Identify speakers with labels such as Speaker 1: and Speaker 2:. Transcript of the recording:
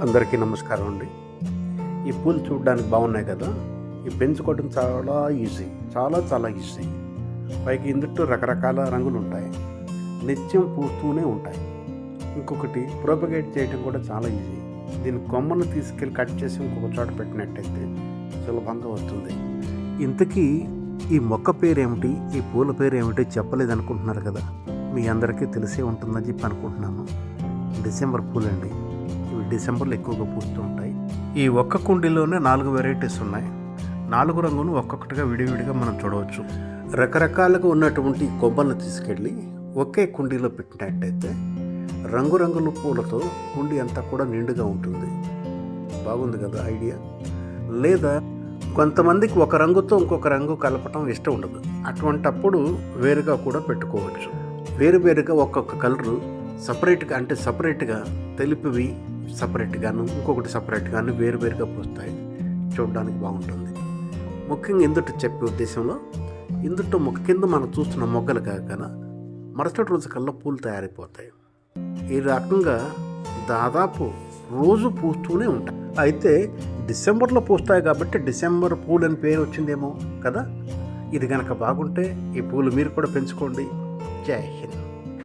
Speaker 1: అందరికీ నమస్కారం అండి. ఈ పూలు చూడడానికి బాగున్నాయి కదా ఈ పెంచుకోవడం చాలా ఈజీ చాలా చాలా ఈజీ. పైకి ఇందుట్లో రకరకాల రంగులు ఉంటాయి నిత్యం పూస్తూనే ఉంటాయి. ఇంకొకటి ప్రొపగేట్ చేయడం కూడా చాలా ఈజీ. దీని కొమ్మను తీసుకెళ్ళి కట్ చేసి ఇంకొక చోట పెట్టినట్టయితే సులభంగా వస్తుంది. ఇంతకీ ఈ మొక్క పేరేమిటి ఈ పూల పేరు ఏమిటి చెప్పలేదు అనుకుంటున్నారు కదా మీ అందరికీ తెలిసే ఉంటుందని చెప్పి అనుకుంటున్నాను. డిసెంబర్ పూలండి. డిసెంబర్లో ఎక్కువగా పూస్తూ ఉంటాయి. ఈ ఒక్క కుండీలోనే నాలుగు వెరైటీస్ ఉన్నాయి. నాలుగు రంగును ఒక్కొక్కటిగా విడివిడిగా మనం చూడవచ్చు. రకరకాలుగా ఉన్నటువంటి కొబ్బరిని కొమ్మలను తీసుకెళ్ళి ఒకే కుండీలో పెట్టినట్టయితే రంగురంగుల పూలతో కుండీ అంతా కూడా నిండుగా ఉంటుంది. బాగుంది కదా ఐడియా? లేదా కొంతమందికి ఒక రంగుతో ఇంకొక రంగు కలపటం ఇష్టం ఉండదు. అటువంటప్పుడు వేరుగా కూడా పెట్టుకోవచ్చు. వేరు వేరుగా ఒక్కొక్క కలరు సపరేట్గా అంటే సపరేట్గా తెలుపువి సపరేట్గాను ఇంకొకటి సపరేట్గాను వేరువేరుగా పూస్తాయి. చూడడానికి బాగుంటుంది. ముఖ్యంగా ఇందుట చెప్పే ఉద్దేశంలో ఇందుట మొక్క కింద మనం చూస్తున్న మొగ్గలు కాక మరుసటి రోజు కల్లా పూలు తయారైపోతాయి. ఈ రకంగా దాదాపు రోజు పూస్తూనే ఉంటాయి. అయితే డిసెంబర్లో పూస్తాయి కాబట్టి డిసెంబర్ పూలు అని పేరు వచ్చిందేమో కదా? ఇది కనుక బాగుంటే ఈ పూలు మీరు కూడా పెంచుకోండి. జై హింద్.